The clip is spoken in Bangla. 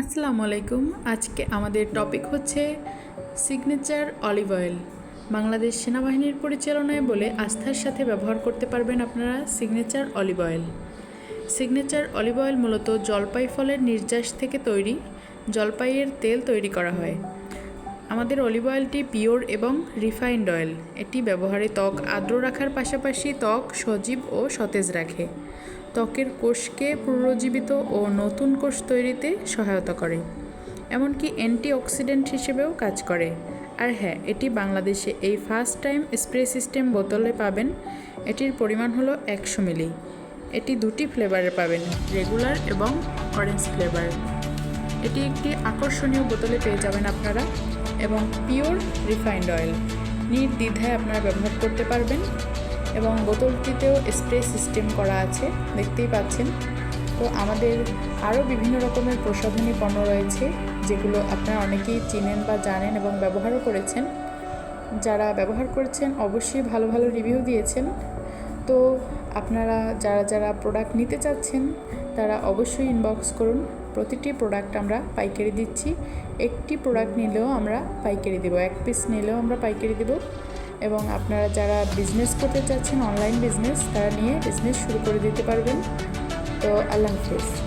আসসালামু আলাইকুম। আজকে আমাদের টপিক হচ্ছে সিগনেচার অলিভ অয়েল বাংলাদেশ সেনাবাহিনীর পরিচালনায় বলে আস্থার সাথে ব্যবহার করতে পারবেন আপনারা signature olive oil signature olive oil মূলত জলপাই ফলের নির্যাস থেকে তৈরি, জলপাইয়ের তেল তৈরি করা হয়। আমাদের অলিভ অয়েলটি পিওর এবং রিফাইন্ড অয়েল এটি ব্যবহারে ত্বক আর্দ্র রাখার পাশাপাশি ত্বক সজীব ও সতেজ রাখে। ত্বকের কোষকে পুনরুজ্জীবিত ও নতুন কোষ তৈরিতে সহায়তা করে, এমনকি অ্যান্টিঅক্সিডেন্ট হিসেবেও কাজ করে। আর হ্যাঁ এটি বাংলাদেশে এই ফার্স্ট টাইম স্প্রে সিস্টেম বোতলে পাবেন। এটির পরিমাণ হলো একশো মিলি। এটি দুটি ফ্লেভারে পাবেন, রেগুলার এবং অরেঞ্জ ফ্লেভার। এটি একটি আকর্ষণীয় বোতলে পেয়ে যাবেন আপনারা এবং পিওর রিফাইন্ড অয়েল। নির্দ্বিধায় আপনারা ব্যবহার করতে পারবেন। এবং বোতলটিতেও স্প্রে সিস্টেম করা আছে, দেখতেই পাচ্ছেন। তো আমাদের আরও বিভিন্ন রকমের প্রসাধনী পণ্য রয়েছে, যেগুলো আপনারা অনেকেই চিনেন বা জানেন এবং ব্যবহারও করেছেন। যারা ব্যবহার করেছেন, অবশ্যই ভালো ভালো রিভিউ দিয়েছেন। তো আপনারা, যারা যারা প্রোডাক্ট নিতে চাচ্ছেন, তারা অবশ্যই ইনবক্স করুন। প্রতিটি প্রোডাক্ট আমরা পাইকারি দিচ্ছি। একটি প্রোডাক্ট নিলেও আমরা পাইকারি দেবো, এক পিস নিলেও আমরা পাইকারি দেবো। এবং আপনারা যারা বিজনেস করতে চাচ্ছেন অনলাইন বিজনেস তারা নিয়ে বিজনেস শুরু করে দিতে পারবেন। তো আল্লাহ হাফিজ।